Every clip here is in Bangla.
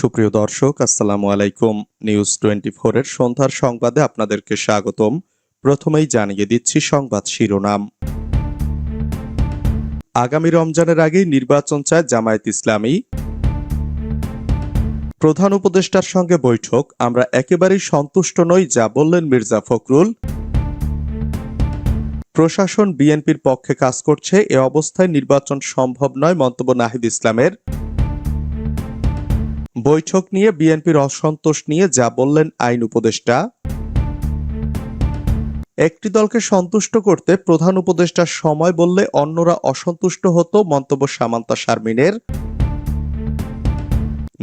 সুপ্রিয় দর্শক, আসসালামু আলাইকুম। নিউজ টোয়েন্টি এর সন্ধ্যার সংবাদে আপনাদেরকে স্বাগতম। প্রথমেই জানিয়ে দিচ্ছি সংবাদ শিরোনাম। আগামী রমজানের আগেই নির্বাচন চায় জামায়াত ইসলামী। প্রধান উপদেষ্টার সঙ্গে বৈঠক, আমরা একেবারেই সন্তুষ্ট নই, যা বললেন মির্জা ফখরুল। প্রশাসন বিএনপির পক্ষে কাজ করছে, এ অবস্থায় নির্বাচন সম্ভব নয়, মন্তব্য নাহিদ ইসলামের। বৈঠক নিয়ে বিএনপির অসন্তোষ নিয়ে যা বললেন আইন উপদেষ্টা। একটি দলকে সন্তুষ্ট করতে প্রধান উপদেষ্টার সময় বললে অন্যরা অসন্তুষ্ট হতো মন্তব্য সামান্তা শারমিনের।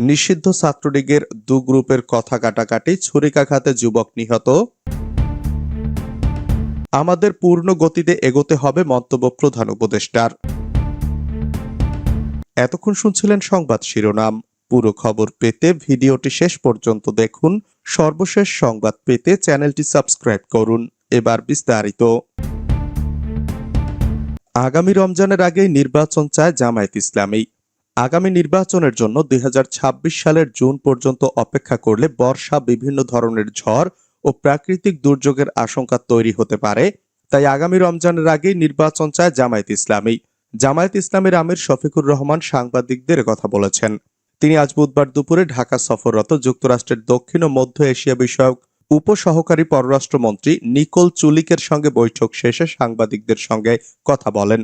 নিষিদ্ধ ছাত্রলীগের দু গ্রুপের কথা কাটাকাটি ছুরিকাঘাতে যুবক নিহত। আমাদের পূর্ণ গতিতে এগোতে হবে মন্তব্য প্রধান উপদেষ্টার। এতক্ষণ শুনছিলেন সংবাদ শিরোনাম। পুরো খবর পেতে ভিডিওটি শেষ পর্যন্ত দেখুন। সর্বশেষ সংবাদ পেতে চ্যানেলটি সাবস্ক্রাইব করুন। এবার বিস্তারিত। আগামী রমজানের আগেই নির্বাচন চায় জামায়াত ইসলামী। আগামী নির্বাচনের জন্য দুই হাজার ছাব্বিশ সালের জুন পর্যন্ত অপেক্ষা করলে বর্ষা বিভিন্ন ধরনের ঝড় ও প্রাকৃতিক দুর্যোগের আশঙ্কা তৈরি হতে পারে। তাই আগামী রমজানের আগেই নির্বাচন চায় জামায়াত ইসলামী। জামায়াত ইসলামের আমির শফিকুর রহমান সাংবাদিকদের কথা বলেছেন। তিনি আজ বুধবার দুপুরে ঢাকা সফররত যুক্তরাষ্ট্রের দক্ষিণ ও মধ্য এশিয়া বিষয়ক উপসহকারী পররাষ্ট্রমন্ত্রী নিকোল চুলিকের সঙ্গে বৈঠক শেষে সাংবাদিকদের সঙ্গে কথা বলেন।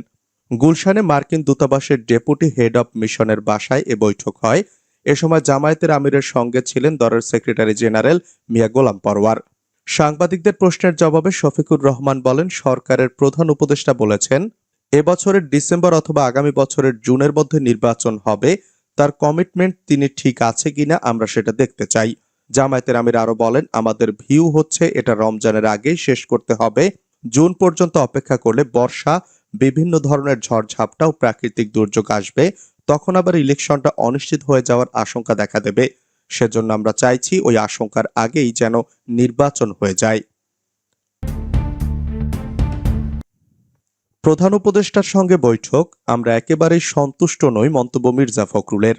গুলশানে মার্কিন দূতাবাসের ডেপুটি হেড অব মিশনের বাসায় এ বৈঠক হয়। এ সময় জামায়াতের আমিরের সঙ্গে ছিলেন দলের সেক্রেটারি জেনারেল মিয়া গোলাম পরওয়ার। সাংবাদিকদের প্রশ্নের জবাবে শফিকুর রহমান বলেন, সরকারের প্রধান উপদেষ্টা বলেছেন এবছরের ডিসেম্বর অথবা আগামী বছরের জুনের মধ্যে নির্বাচন হবে। তার কমিটমেন্ট তিনি ঠিক আছে কিনা আমরা সেটা দেখতে চাই। জামায়াতের আমির আরও বলেন, আমাদের ভিউ হচ্ছে এটা রমজানের আগেই শেষ করতে হবে। জুন পর্যন্ত অপেক্ষা করলে বর্ষা, বিভিন্ন ধরনের ঝড়ঝাপটা ও প্রাকৃতিক দুর্যোগ আসবে। তখন আবার ইলেকশনটা অনিশ্চিত হয়ে যাওয়ার আশঙ্কা দেখা দেবে। সেজন্য আমরা চাইছি ওই আশঙ্কার আগেই যেন নির্বাচন হয়ে যায়। প্রধান উপদেষ্টার সঙ্গে বৈঠক, আমরা একেবারেই সন্তুষ্ট নই মন্তব্য মির্জা ফখরুলের।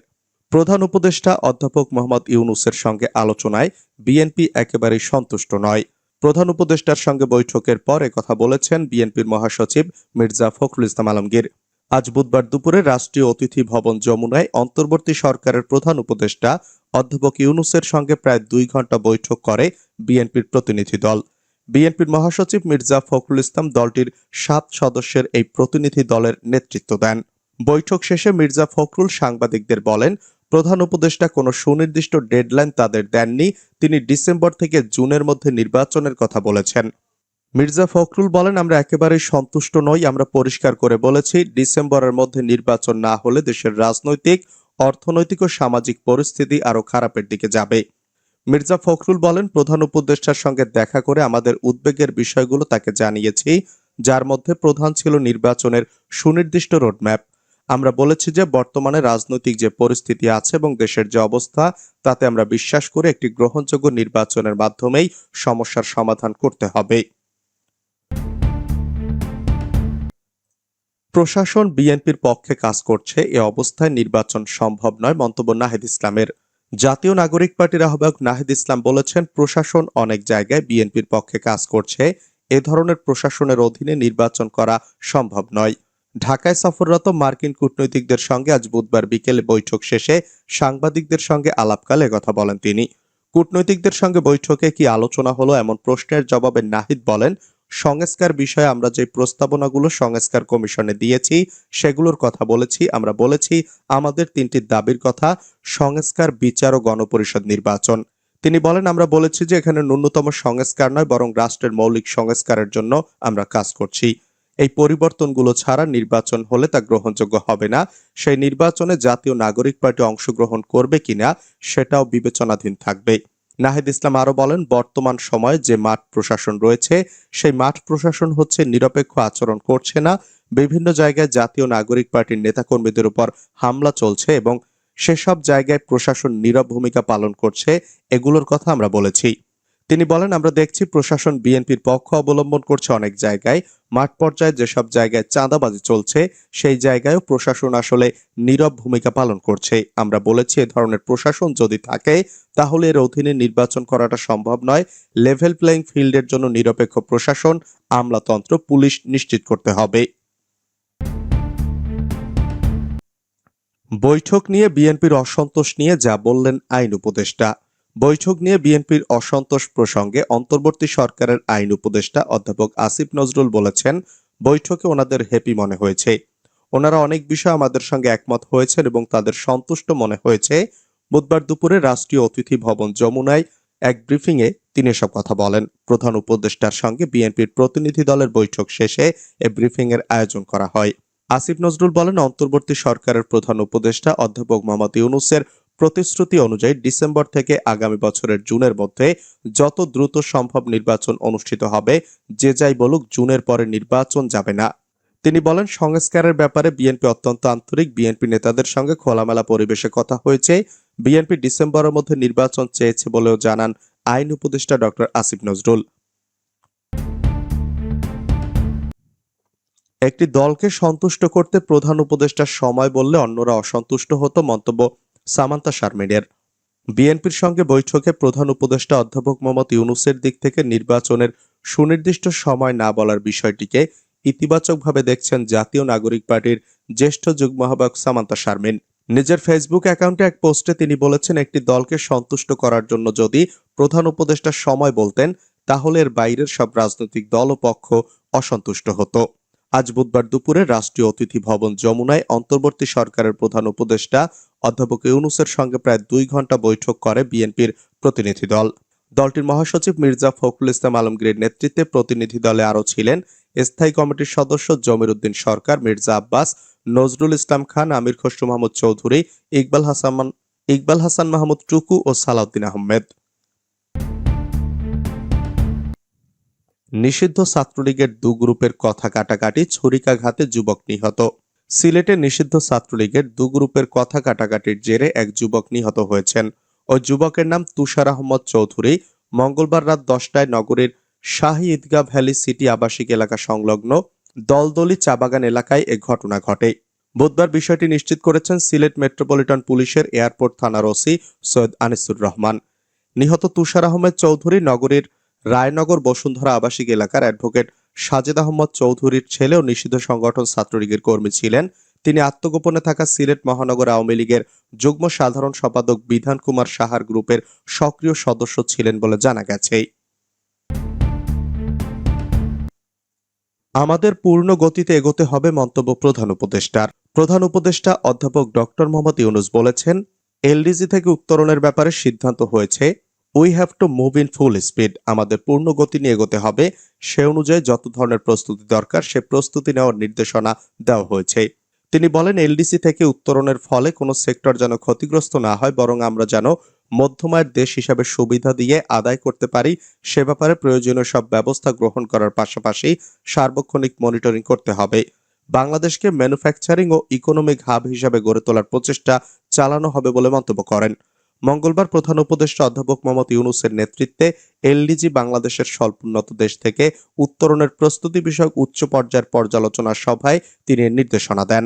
প্রধান উপদেষ্টা অধ্যাপক মোহাম্মদ ইউনুসের সঙ্গে আলোচনায় বিএনপি একেবারেই সন্তুষ্ট নয়। প্রধান উপদেষ্টার সঙ্গে বৈঠকের পর কথা বলেছেন বিএনপির মহাসচিব মির্জা ফখরুল ইসলাম আলমগীর। আজ বুধবার দুপুরে রাষ্ট্রীয় অতিথি ভবন যমুনায় অন্তর্বর্তী সরকারের প্রধান উপদেষ্টা অধ্যাপক ইউনুসের সঙ্গে প্রায় দুই ঘণ্টা বৈঠক করে বিএনপির প্রতিনিধি দল। বিএনপির মহাসচিব মির্জা ফখরুল ইসলাম দলটির সাত সদস্যের এই প্রতিনিধি দলের নেতৃত্ব দেন। বৈঠক শেষে মির্জা ফখরুল সাংবাদিকদের বলেন, প্রধান উপদেষ্টা কোনো সুনির্দিষ্ট ডেডলাইন তাদের দেননি, তিনি ডিসেম্বর থেকে জুনের মধ্যে নির্বাচনের কথা বলেছেন। মির্জা ফখরুল বলেন, আমরা একেবারেই সন্তুষ্ট নই, আমরা পরিষ্কার করে বলেছি, ডিসেম্বরের মধ্যে নির্বাচন না হলে দেশের রাজনৈতিক, অর্থনৈতিক ও সামাজিক পরিস্থিতি আরও খারাপের দিকে যাবে। মির্জা ফখরুল বলেন, প্রধান উপদেষ্টার সঙ্গে দেখা করে আমাদের উদ্বেগের বিষয়গুলো তাকে জানিয়েছি, যার মধ্যে প্রধান ছিল নির্বাচনের সুনির্দিষ্ট রোডম্যাপ। আমরা বলেছি যে, বর্তমানে রাজনৈতিক যে পরিস্থিতি আছে এবং দেশের যে অবস্থা, তাতে আমরা বিশ্বাস করে একটি গ্রহণযোগ্য নির্বাচনের মাধ্যমেই সমস্যার সমাধান করতে হবে। প্রশাসন বিএনপির পক্ষে কাজ করছে, এ অবস্থায় নির্বাচন সম্ভব নয়, মন্তব্য নাহিদ ইসলামের। জাতীয় নাগরিক পার্টির আহ্বায়ক নাহিদ ইসলাম বলেছেন, প্রশাসন অনেক জায়গায় বিএনপির পক্ষে কাজ করছে। এ ধরনের প্রশাসনের অধীনে নির্বাচন করা সম্ভব নয়। ঢাকায় সফররত মার্কিন কূটনৈতিকদের সঙ্গে আজ বুধবার বিকেলে বৈঠক শেষে সাংবাদিকদের সঙ্গে আলাপকালে কথা বলেন তিনি। কূটনৈতিকদের সঙ্গে বৈঠকে কি আলোচনা হলো এমন প্রশ্নের জবাবে নাহিদ বলেন সংস্কার বিষয়ে আমরা যে প্রস্তাবনাগুলো সংস্কার কমিশনে দিয়েছি, সেগুলোর কথা বলেছি। আমরা বলেছি, আমাদের তিনটি দাবির কথা সংস্কার বিচার ও গণপরিষদ নির্বাচন। তিনি বলেন, আমরা বলেছি যে এখানে ন্যূনতম সংস্কার নয়, বরং রাষ্ট্রের মৌলিক সংস্কারের জন্য আমরা কাজ করছি। এই পরিবর্তনগুলো ছাড়া নির্বাচন হলে তা গ্রহণযোগ্য হবে না। সেই নির্বাচনে জাতীয় নাগরিক পার্টি অংশগ্রহণ করবে কিনা, সেটাও বিবেচনাধীন থাকবে। নাহিদ ইসলাম আরও বলেন, বর্তমান সময়ে যে মাঠ প্রশাসন রয়েছে, সেই মাঠ প্রশাসন হচ্ছে নিরপেক্ষ আচরণ করছে না। বিভিন্ন জায়গায় জাতীয় নাগরিক পার্টির নেতাকর্মীদের উপর হামলা চলছে এবং সেসব জায়গায় প্রশাসন নীরব ভূমিকা পালন করছে, এগুলোর কথা আমরা বলেছি। তিনি বলেন, আমরা দেখছি প্রশাসন বিএনপির পক্ষ অবলম্বন করছে অনেক জায়গায়। মাঠ পর্যায়ে যেসব জায়গায় চাঁদাবাজি চলছে, সেই জায়গায়ও প্রশাসন আসলে নীরব ভূমিকা পালন করছে। আমরা বলেছি, এ ধরনের প্রশাসন যদি থাকে, তাহলে এর অধীনে নির্বাচন করাটা সম্ভব নয়। লেভেল প্লেইং ফিল্ডের জন্য নিরপেক্ষ প্রশাসন, আমলাতন্ত্র, পুলিশ নিশ্চিত করতে হবে। বৈঠক নিয়ে বিএনপির অসন্তোষ নিয়ে যা বললেন আইন উপদেষ্টা। বৈঠক নিয়ে বিএনপির অসন্তোষ প্রসঙ্গে অন্তর্বর্তী সরকারের আইন উপদেষ্টা অধ্যাপক আসিফ নজরুল বলেছেন, বৈঠকে ওনাদের হ্যাপি মনে হয়েছে। ওনারা অনেক বিষয় আমাদের সঙ্গে একমত হয়েছেন এবং তাদের সন্তুষ্ট মনে হয়েছে। বুধবার দুপুরে রাষ্ট্রীয় অতিথি ভবন যমুনায় এক ব্রিফিংয়ে তিনি এসব কথা বলেন। প্রধান উপদেষ্টার সঙ্গে বিএনপির প্রতিনিধি দলের বৈঠক শেষে এ ব্রিফিং এর আয়োজন করা হয়। আসিফ নজরুল বলেন, অন্তর্বর্তী সরকারের প্রধান উপদেষ্টা অধ্যাপক মোহাম্মদ ইউনুসের প্রতিশ্রুতি অনুযায়ী ডিসেম্বর থেকে আগামী বছরের জুনের মধ্যে যত দ্রুত সম্ভব নির্বাচন অনুষ্ঠিত হবে, যে যাই বলুক জুনের পরে নির্বাচন যাবে না। তিনি বলেন, সংস্কারের ব্যাপারে বিএনপি অত্যন্ত আন্তরিক। বিএনপি নেতাদের সঙ্গে খোলামেলা পরিবেশে কথা হয়েছে। বিএনপি ডিসেম্বরের মধ্যে নির্বাচন চেয়েছে বলেও জানান আইন উপদেষ্টা ডক্টর আসিফ নজরুল। একটি দলকে সন্তুষ্ট করতে প্রধান উপদেষ্টার সময় বললে অন্যরা অসন্তুষ্ট হতো মন্তব্য সামান্তা শারমিনের। বিএনপির সঙ্গে বৈঠকে প্রধান উপদেষ্টা অধ্যাপক মোহাম্মদ ইউনুসের দিক থেকে নির্বাচনের সুনির্দিষ্ট সময় না বলার বিষয়টিকে ইতিবাচকভাবে দেখছেন জাতীয় নাগরিক পার্টির জ্যেষ্ঠ যুগ্ম আহ্বায়ক সামান্তা শারমিন। নিজের ফেসবুক অ্যাকাউন্টে এক পোস্টে তিনি বলেছেন, একটি দলকে সন্তুষ্ট করার জন্য যদি প্রধান উপদেষ্টা সময় বলতেন, তাহলে এর বাইরের সব রাজনৈতিক দল ও পক্ষ অসন্তুষ্ট হতো। আজ বুধবার দুপুরে রাষ্ট্রীয় অতিথি ভবন যমুনায় অন্তর্বর্তী সরকারের প্রধান উপদেষ্টা অধ্যাপক ইউনুসের সঙ্গে প্রায় দুই ঘণ্টা বৈঠক করে বিএনপির প্রতিনিধি দল। দলটির মহাসচিব মির্জা ফখরুল ইসলাম আলমগীরের নেতৃত্বে প্রতিনিধি দলে আরও ছিলেন স্থায়ী কমিটির সদস্য জমির উদ্দিন সরকার, মির্জা আব্বাস, নজরুল ইসলাম খান, আমির খসরু মাহমুদ চৌধুরী, ইকবাল হাসান ইকবাল হাসান মাহমুদ টুকু ও সালাউদ্দিন আহমেদ। নিষিদ্ধ ছাত্রলীগের দু গ্রুপের কথা কাটাকাটি ছুরিকাঘাতে যুবক নিহত। সিলেটে নিষিদ্ধ ছাত্রলীগের দু গ্রুপের কথা কাটাকাটির জেরে এক যুবক নিহত হয়েছেন। ওই যুবকের নাম তুষার আহমদ চৌধুরী। মঙ্গলবার রাত দশটায় নগরীর শাহী ঈদগাহ ভ্যালি সিটি আবাসিক এলাকা সংলগ্ন দলদলি চাবাগান এলাকায় এ ঘটনা ঘটে। বুধবার বিষয়টি নিশ্চিত করেছেন সিলেট মেট্রোপলিটন পুলিশের এয়ারপোর্ট থানার ওসি সৈয়দ আনিসুর রহমান। নিহত তুষার আহমেদ চৌধুরী নগরীর রায়নগর বসুন্ধরা আবাসিক এলাকার অ্যাডভোকেট সাজেদ আহমদ চৌধুরীর ছেলেও নিষিদ্ধ সংগঠন ছাত্রলীগের কর্মী ছিলেন। তিনি আত্মগোপনে থাকা সিলেট মহানগর আওয়ামী লীগের যুগ্ম সাধারণ সম্পাদক বিধান কুমার সাহার গ্রুপের সক্রিয় সদস্য ছিলেন বলে জানা গেছে। আমাদের পূর্ণ গতিতে এগোতে হবে মন্তব্য প্রধান উপদেষ্টার। প্রধান উপদেষ্টা অধ্যাপক ডক্টর মোহাম্মদ ইউনুস বলেছেন, এলডিজি থেকে উত্তরণের ব্যাপারে সিদ্ধান্ত হয়েছে। We have to move in full speed আমাদের পূর্ণ গতি নিয়ে এগোতে হবে। সে অনুযায়ী যত ধরনের প্রস্তুতি দরকার, সে প্রস্তুতি নেওয়ার নির্দেশনা দেওয়া হয়েছে। তিনি বলেন, এলডিসি থেকে উত্তরণের ফলে কোনো সেক্টর যেন ক্ষতিগ্রস্ত না হয়, বরং আমরা যেন মধ্যমায়ের দেশ হিসাবে সুবিধা দিয়ে আদায় করতে পারি। সে ব্যাপারে প্রয়োজনীয় সব ব্যবস্থা গ্রহণ করার পাশাপাশি সার্বক্ষণিক মনিটরিং করতে হবে। বাংলাদেশকে ম্যানুফ্যাকচারিং ও ইকোনমিক হাব হিসাবে গড়ে তোলার প্রচেষ্টা চালানো হবে বলে মন্তব্য করেন। মঙ্গলবার প্রধান উপদেষ্টা অধ্যাপক মোহাম্মদ ইউনুসের নেতৃত্বে এলডিজি বাংলাদেশের স্বল্পোন্নত দেশ থেকে উত্তরণের প্রস্তুতি বিষয়ক উচ্চ পর্যায়ের পর্যালোচনা সভায় তিনি নির্দেশনা দেন।